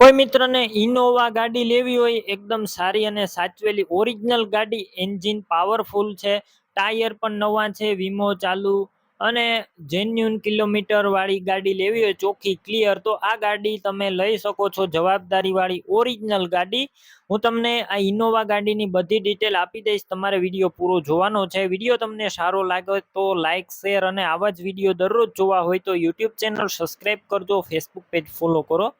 કોઈ મિત્રને ઇનોવા ગાડી લેવી હોય, એકદમ સારી અને સાચવેલી ઓરિજિનલ ગાડી એન્જિન પાવરફુલ છે, ટાયર પણ નવા છે, વીમો ચાલુ અને જેન્યુન કિલોમીટર વાળી ગાડી લેવી હોય, ચોખ્ખી ક્લિયર તો આ ગાડી તમે લઈ શકો છો, જવાબદારી વાળી ઓરિજિનલ ગાડી. હું તમને આ ઇનોવા ગાડીની બધી ડિટેલ આપી દઈશ, તમારે વીડિયો પૂરો જોવાનો છે. વીડિયો તમને સારો લાગે તો લાઇક શેર અને આવા જ વીડિયો દરરોજ જોવા હોય તો યુટ્યુબ ચેનલ સબસ્ક્રાઈબ કરજો ફેસબુક પેજ ફોલો કરો.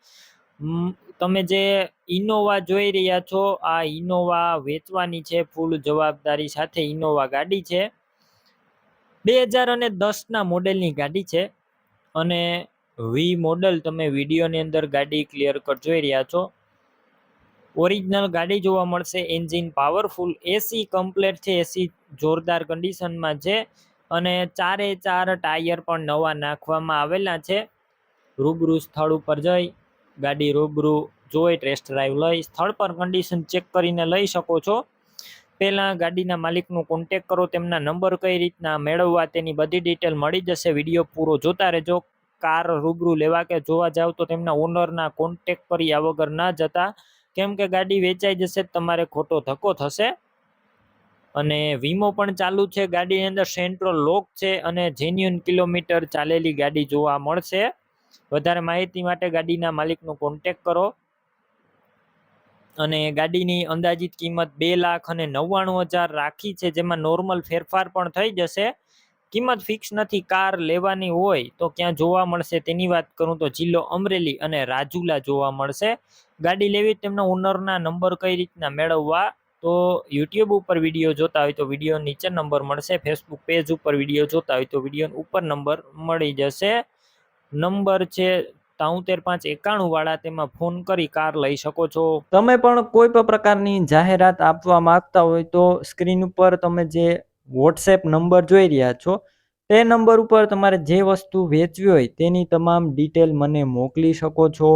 તમે જે ઇનોવા જોઈ રહ્યા છો, આ ઇનોવા વેચવાની છે, ફૂલ જવાબદારી સાથે ઇનોવા ગાડી છે. બે હજાર અને દસના મોડેલની ગાડી છે અને વી મોડલ તમે વિડીયોની અંદર ગાડી ક્લિયર કટ જોઈ રહ્યા છો. ઓરિજિનલ ગાડી જોવા મળશે, એન્જિન પાવરફુલ, એસી કમ્પ્લેટ છે, એસી જોરદાર કન્ડિશનમાં છે અને ચારે ચાર ટાયર પણ નવા નાખવામાં આવેલા છે. રૂબરૂ સ્થળ ઉપર જઈ ગાડી રૂબરૂ જોઈ ટેસ્ટ ડ્રાઈવ લઈ, સ્થળ પર કન્ડિશન ચેક કરીને લઈ શકો છો. પહેલાં ગાડીના માલિકનો કોન્ટેક કરો, તેમના નંબર કઈ રીતના મેળવવા તેની બધી ડિટેલ મળી જશે. વીડિયો પૂરો જોતા રહેજો. કાર રૂબરૂ લેવા કે જોવા જાવ તો તેમના ઓનરના કોન્ટેક કર્યા વગર ના જતા. કેમ કે ગાડી વેચાઈ જશે, તમારે ખોટો ધક્કો થશે. અને વીમો પણ ચાલુ છે. ગાડીની અંદર સેન્ટ્રલ લોક છે અને જેન્યુન કિલોમીટર ચાલેલી ગાડી જોવા મળશે. વધારે માહિતી માટે ગાડીના માલિકનો કોન્ટેક કરો. અને ગાડીની અંદાજિત કિંમત બે લાખ અને નવ્વાણું હજાર રાખી છે, જેમાં નોર્મલ ફેરફાર પણ થઈ જશે. કિંમત ફિક્સ નથી, કાર લેવાની હોય તો ક્યાં જોવા મળશે તેની વાત કરું તો જિલ્લો અમરેલી અને રાજુલા જોવા મળશે. ગાડી લેવી તેમના ઓનરના નંબર કઈ રીતના મેળવવા તો યુટ્યુબ ઉપર વીડિયો જોતા હોય તો વીડિયો નીચે નંબર મળશે ફેસબુક પેજ ઉપર વીડિયો જોતા હોય તો વીડિયો ઉપર નંબર મળી જશે. નંબર છે તાઉતેર પાંચ એકાણું વાળા, તેમાં ફોન કરી કાર લઈ શકો છો. તમે પણ કોઈ પણ પ્રકારની જાહેરાત આપવા માંગતા હોય તો સ્ક્રીન ઉપર તમે જે વોટ્સએપ નંબર જોઈ રહ્યા છો, તે નંબર ઉપર તમારે જે વસ્તુ વેચવી હોય તેની તમામ ડિટેલ મને મોકલી શકો છો.